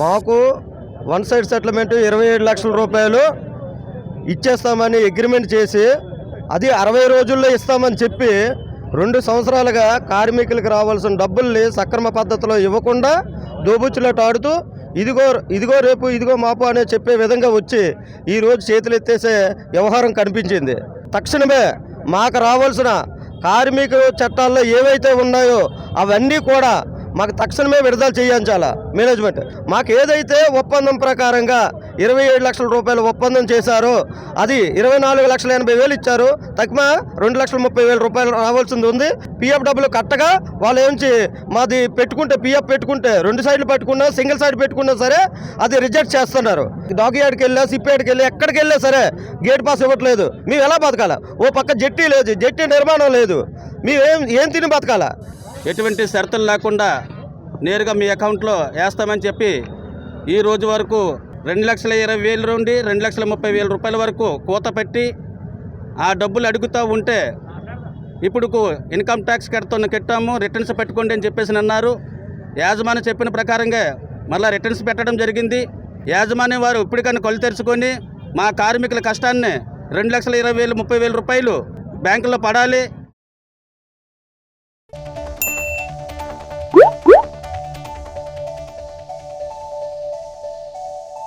మాకు one side settlement ఇరవై ఏడు లక్షల రూపాయలు ఇచ్చేస్తామని అగ్రిమెంట్ చేసి అది అరవై రోజుల్లో ఇస్తామని చెప్పి రెండు సంవత్సరాలుగా కార్మికులకు రావాల్సిన డబ్బుల్ని సక్రమ పద్ధతిలో ఇవ్వకుండా దోబుచ్చులాట ఆడుతూ ఇదిగో ఇదిగో రేపు ఇదిగో మాపు అనే చెప్పే విధంగా వచ్చి ఈరోజు చేతులు ఎత్తేసే వ్యవహారం కనిపించింది. తక్షణమే మాకు రావాల్సిన కార్మిక చట్టాల్లో ఏవైతే ఉన్నాయో అవన్నీ కూడా మాకు తక్షణమే విడుదల చేయించాలా? మేనేజ్మెంట్ మాకు ఏదైతే ఒప్పందం ప్రకారంగా ఇరవై ఏడు లక్షల రూపాయల ఒప్పందం చేశారో అది ఇరవై నాలుగు లక్షల ఎనభై వేలు ఇచ్చారు. తక్కువ రెండు లక్షల ముప్పై వేల రూపాయలు రావాల్సింది ఉంది. పిఎఫ్ డబ్బులు కట్టగా వాళ్ళు ఏంచి మాది పెట్టుకుంటే పిఎఫ్ పెట్టుకుంటే రెండు సైడ్లు పెట్టుకున్నా సింగిల్ సైడ్ పెట్టుకున్నా సరే అది రిజెక్ట్ చేస్తున్నారు. డాగ్ వెళ్ళా సిప్ వెళ్ళి ఎక్కడికి వెళ్ళా సరే గేట్ పాస్ ఇవ్వట్లేదు. మేము ఎలా బతకాల? ఓ పక్క జట్టి లేదు జట్టి నిర్మాణం లేదు. మేము ఏం ఏం తిని బతకాలా? ఎటువంటి షరతులు లేకుండా నేరుగా మీ అకౌంట్లో వేస్తామని చెప్పి ఈ రోజు వరకు రెండు లక్షల ఇరవై వేల నుండి రెండు లక్షల ముప్పై వేల రూపాయల వరకు కూత పెట్టి ఆ డబ్బులు అడుగుతూ ఉంటే ఇప్పుడు ఇన్కమ్ ట్యాక్స్ కడుతున్న కట్టాము రిటర్న్స్ పెట్టుకోండి అని చెప్పేసి అన్నారు. యాజమాన్యం చెప్పిన ప్రకారంగా మళ్ళీ రిటర్న్స్ పెట్టడం జరిగింది. యాజమాన్యం వారు ఇప్పటికన్నా కళ్ళు తెరుచుకొని మా కార్మికుల కష్టాన్ని రెండు లక్షల ఇరవై వేలు ముప్పై వేల రూపాయలు బ్యాంకులో పడాలి.